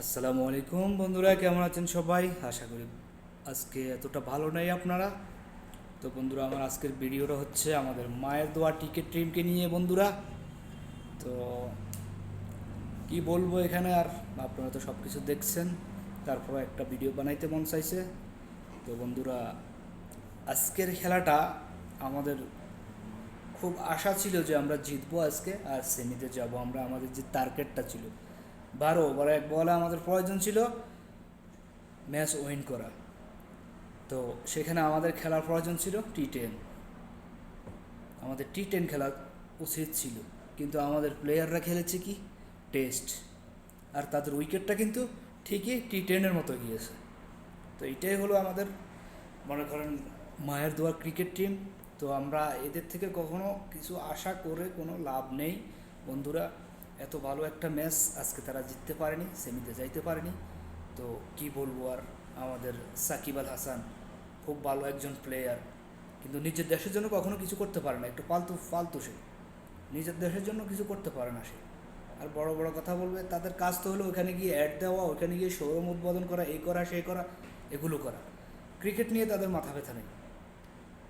আসসালামু আলাইকুম বন্ধুরা, কেমন আছেন সবাই? আশা করি আজকে এতটা ভালো নেই আপনারা। তো বন্ধুরা, আমার আজকের ভিডিওটা হচ্ছে আমাদের মায়ের দোয়া টিকিট ট্রিমকে নিয়ে বন্ধুরা। তো কি বলব এখানে আর আপনারা তো সব কিছু দেখছেন তারপর একটা ভিডিও বানাইতে মন চাইছে। তো বন্ধুরা, আজকের খেলাটা আমাদের খুব আশা ছিল যে আমরা জিতবো আজকে, আর সেমিতে যাব আমরা, আমাদের যে টার্গেটটা ছিল। বারো ওভার এক বলে আমাদের প্রয়োজন ছিল ম্যাচ উইন করা। তো সেখানে আমাদের খেলার প্রয়োজন ছিল টি টেন। আমাদের টি টেন খেলা উচিত ছিল, কিন্তু আমাদের প্লেয়াররা খেলেছে কি? টেস্ট। আর তাদের উইকেটটা কিন্তু ঠিকই টি টেনের মতো গিয়েছে। তো এটাই হলো আমাদের, মনে করেন, মায়ের দোয়া ক্রিকেট টিম। তো আমরা এদের থেকে কখনো কিছু আশা করে কোনো লাভ নেই। বন্ধুরা এত ভালো একটা ম্যাচ আজকে তারা জিততে পারেনি, সেমিতে যাইতে পারেনি। তো কি বলব আর, আমাদের সাকিব আল হাসান খুব ভালো একজন প্লেয়ার কিন্তু নিজের দেশের জন্য কখনো কিছু করতে পারে না, একটু ফালতু ফালতু সে। নিজের দেশের জন্য কিছু করতে পারে না সে। আর বড় বড় কথা বলবে, তাদের কাজ তো হলো ওখানে গিয়ে অ্যাড দেওয়া, ওখানে গিয়ে শোরুম উদ্বোধন করা, এই করা, সেই করা, এগুলো করা। ক্রিকেট নিয়ে তাদের মাথা ব্যথা নেই।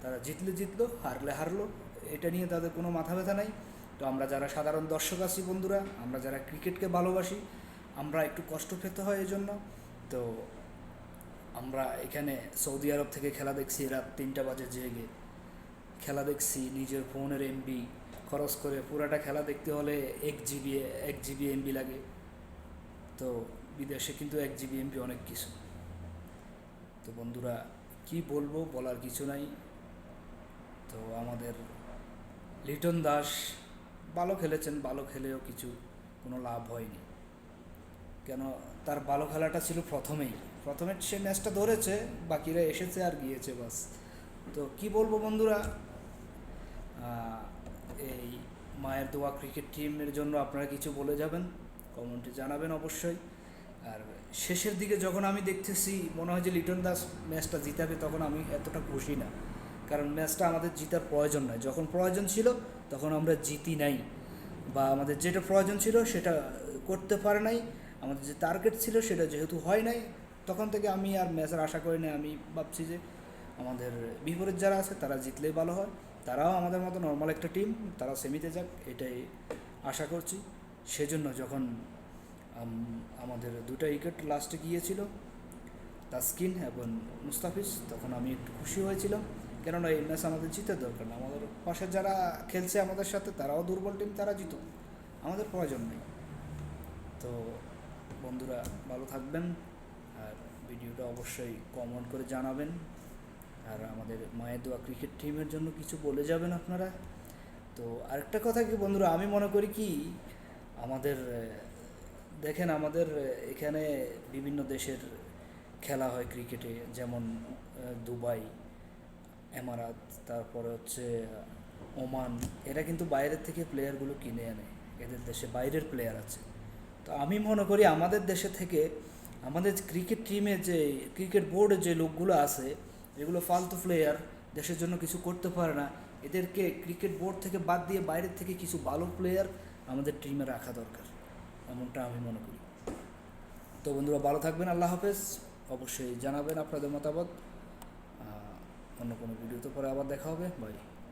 তারা জিতলে জিতলো, হারলে হারলো, এটা নিয়ে তাদের কোনো মাথা ব্যথা নাই। তো আমরা যারা সাধারণ দর্শক আছি বন্ধুরা, আমরা যারা ক্রিকেটকে ভালোবাসি, আমরা একটু কষ্ট পেতে হয় এই জন্য তো আমরা এখানে সৌদি আরব থেকে খেলা দেখছি, রাত তিনটা বাজে জেগে। খেলা দেখছি, নিজের ফোনের এমবি খরচ করে পুরাটা খেলা দেখতে হলে এক জিবি এক জিবি এমবি লাগে। তো বিদেশে কিন্তু এক জিবি এমবি অনেক কিছু। তো বন্ধুরা, কি বলব বলার কিছু নাই। তো আমাদের লিটন দাস ভালো খেলেছেন, ভালো খেলেও কিছু, কোনো লাভ হয়নি। কেন, তার ভালো খেলাটা ছিল প্রথমেই। প্রথমে সে ম্যাচটা ধরেছে, বাকিরা এসেছে আর গিয়েছে বাস। তো কি বলব বন্ধুরা? এই মায়ের দোয়া ক্রিকেট টিমের জন্য আপনারা কিছু বলে যাবেন, কমেন্টে জানাবেন অবশ্যই। আর শেষের দিকে যখন আমি দেখতেছি, মনে হয় যে লিটন দাস ম্যাচটা জিতাবে, তখন আমি এতটা খুশি না। কারণ ম্যাচটা আমাদের জিতার প্রয়োজন নয়। যখন প্রয়োজন ছিল, তখন আমরা জিতি নাই। বা আমাদের যেটা প্রয়োজন ছিল, সেটা করতে পারে নাই। আমাদের যে টার্গেট ছিল, সেটা যেহেতু হয় নাই, তখন থেকে আমি আর ম্যাচের আশা করি না আমি ভাবছি যে আমাদের বিপরীত যারা আছে, তারা জিতলেই ভালো হয়। তারাও আমাদের মতো নর্মাল একটা টিম তারা সেমিতে যাক, এটাই আশা করছি। সেজন্য যখন আমাদের দুটো উইকেট লাস্টে গিয়েছিল তাসকিন এবং মুস্তাফিজ, তখন আমি একটু খুশি হয়েছিলাম। কেননা এই ম্যাচ আমাদের জিতের দরকার না আমাদের পাশে যারা খেলছে আমাদের সাথে, তারাও দুর্বল টিম তারা জিতুক। আমাদের প্রয়োজন নেই। তো বন্ধুরা, ভালো থাকবেন। আর ভিডিওটা অবশ্যই কমেন্ট করে জানাবেন। আর আমাদের মায়ের দোয়া ক্রিকেট টিমের জন্য কিছু বলে যাবেন আপনারা। তো আরেকটা কথা কি বন্ধুরা, আমি মনে করি কি, আমাদের দেখেন আমাদের এখানে বিভিন্ন দেশের খেলা হয় ক্রিকেটে যেমন দুবাই এমারাত, তারপরে হচ্ছে ওমান, এরা কিন্তু বাইরের থেকে প্লেয়ারগুলো কিনে আনে এদের দেশে বাইরের প্লেয়ার আছে। তো আমি মনে করি আমাদের দেশে থেকে, আমাদের ক্রিকেট টিমে যে ক্রিকেট বোর্ডে যে লোকগুলো আছে, এগুলো ফালতু প্লেয়ার দেশের জন্য কিছু করতে পারে না। এদেরকে ক্রিকেট বোর্ড থেকে বাদ দিয়ে বাইরের থেকে কিছু ভালো প্লেয়ার আমাদের টিমে রাখা দরকার, এমনটা আমি মনে করি। তো বন্ধুরা, ভালো থাকবেন, আল্লাহ হাফেজ। অবশ্যই জানাবেন আপনাদের মতামত। অন্য কোনো ভিডিওতে পরে আবার দেখা হবে। বাই